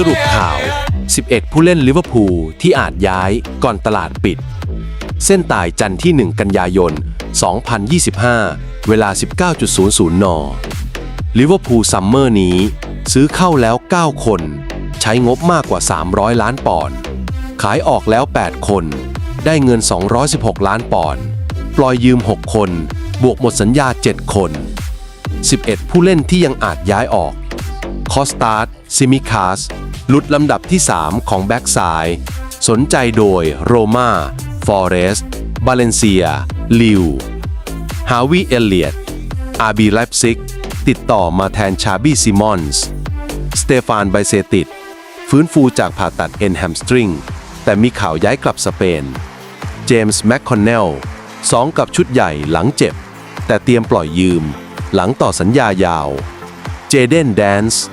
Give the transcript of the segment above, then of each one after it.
สรุปข่าว 11 ผู้เล่นลิเวอร์พูลที่อาจย้ายก่อนตลาดปิด เส้นตายจันทร์ที่ 1 กันยายน 2025 เวลา 19.00 น ลิเวอร์พูลซัมเมอร์นี้ ซื้อเข้าแล้ว 9 คน ใช้งบมากกว่า 300 ล้านปอนด์ ขายออกแล้ว 8 คน ได้เงิน 216 ล้านปอนด์ ปล่อยยืม 6 คน บวกหมดสัญญา 7 คน 11 ผู้เล่นที่ยังอาจย้ายออก สตาร์ซิมิคาสหลุดลำดับที่ 3 ของแบ็กซ้าย สนใจโดยโรมาฟอเรสบาเลนเซีย ลิว ฮาวิเอเลียตอาบีไลปซิก ติดต่อมาแทนชาบี้ซิมอนส์ สเตฟานไบเซติด ฟื้นฟูจากผ่าตัดเอ็นแฮมสตริง แต่มีข่าวย้ายกลับสเปน เจมส์แมคคอนเนลสองกับชุดใหญ่หลังเจ็บ แต่เตรียมปล่อยยืม หลังต่อสัญญายาว เจเดนแดนส์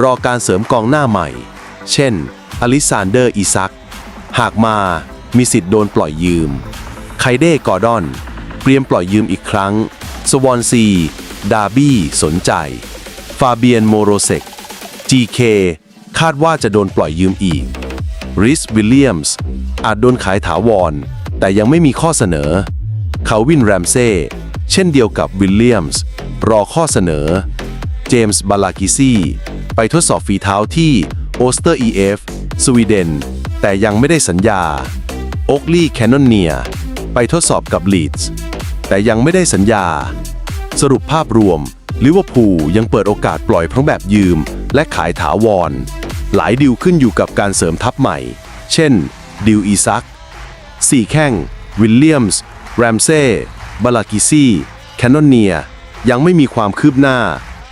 รอการเสริมกองหน้าใหม่ เช่น อลิซานเดอร์อีซัก หากมามีสิทธิ์โดนปล่อยยืม ไคเด้กอร์ดอน เตรียมปล่อยยืมอีกครั้ง สวอนซี ดาร์บี้ สนใจ ฟาเบียนโมโรเซก GK คาดว่าจะโดนปล่อยยืมอีก ริสวิลเลียมส์อาจโดนขายถาวร แต่ยังไม่มีข้อเสนอคาวินแรมเซ่เช่นเดียวกับวิลเลียมส์รอข้อเสนอ เจมส์บาลากิซี ไปทดสอบฝีเท้าที่โอสเตอร์ EF สวีเดน แต่ยังไม่ได้สัญญาโอกลีแคนนอนเนียไปทดสอบกับลีดส์แต่ยังไม่ได้สัญญา สรุปภาพรวมลิเวอร์พูลยังเปิดโอกาสปล่อยพร้อมแบบยืม และขายถาวร หลายดิวขึ้นอยู่กับการเสริมทัพใหม่ เช่น ดิวอีซักสี่แข้ง วิลเลียมส์ แรมเซ่บาลากิซี่ แคนนอนเนีย ยังไม่มีความคืบหน้า